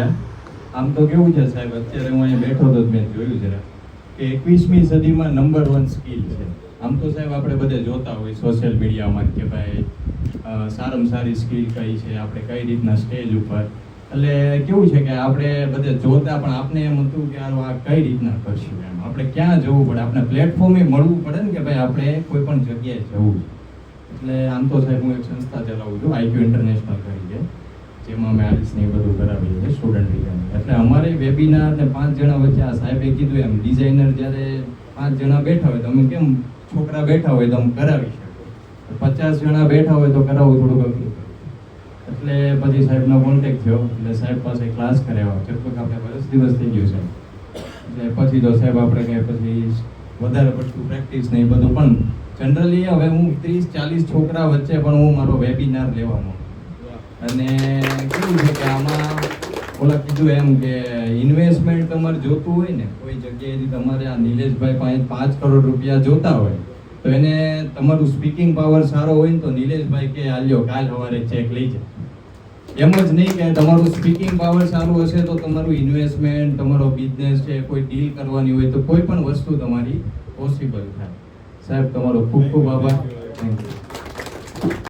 આમ તો કેવું છે સાહેબ, અત્યારે હું અહીંયા બેઠો તો મેં જોયું છે કે એકવીસમી સદીમાં નંબર વન સ્કિલ છે. આમ તો સાહેબ આપણે બધે જોતા હોય સોશિયલ મીડિયામાં કે ભાઈ સારામાં સારી સ્કિલ કઈ છે, આપણે કઈ રીતના સ્ટેજ ઉપર. એટલે કેવું છે કે આપણે બધે જોતા પણ આપણે એમ હતું કે આ કઈ રીતના કરશું એમ. આપણે ક્યાં જવું પડે? આપણે પ્લેટફોર્મે મળવું પડે ને કે ભાઈ આપણે કોઈ પણ જગ્યાએ જવું એટલે આમ તો સાહેબ હું એક સંસ્થા ચલાવું છું આઈક્યુ ઇન્ટરનેશનલ કરી છે જેમાં અમે આલિસ ને એ બધું કરાવીએ છીએ સ્ટુડન્ટ વિઝન એટલે અમારે વેબિનાર ને પાંચ જણા વચ્ચે આ સાહેબે કીધું એમ ડિઝાઇનર જ્યારે પાંચ જણા બેઠા હોય તો અમે કેમ છોકરા બેઠા હોય તો અમે કરાવી શકીએ? પચાસ જણા બેઠા હોય તો કરાવવું થોડુંક અઘરું એટલે પછી સાહેબનો કોન્ટેક્ટ થયો, એટલે સાહેબ પાસે ક્લાસ કરાવ્યો. લગભગ આપણે વર્ષ દિવસ થઈ ગયું છે. એટલે પછી તો સાહેબ આપણે કંઈ પછી વધારે પડતું પ્રેક્ટિસ ને એ બધું પણ જનરલી હવે હું ત્રીસ ચાલીસ છોકરા વચ્ચે પણ હું મારો વેબિનાર લેવાનો અને કેવું છે કે આમાં, ઓલા કીધું એમ કે ઇન્વેસ્ટમેન્ટ તમારે જોતું હોય ને, કોઈ જગ્યાએથી તમારે આ નિલેશભાઈ પાસે પાંચ કરોડ રૂપિયા જોતા હોય, તો એને તમારું સ્પીકિંગ પાવર સારો હોય ને તો નિલેશભાઈ કે આલ્યો કાલ સવારે ચેક લઈ જાય એમ જ નહીં કે તમારું સ્પીકિંગ પાવર સારું હશે તો તમારું ઇન્વેસ્ટમેન્ટ તમારો બિઝનેસ છે, કોઈ ડીલ કરવાની હોય તો કોઈ પણ વસ્તુ તમારી પોસિબલ થાય. સાહેબ, તમારો ખૂબ ખૂબ આભાર. Thank you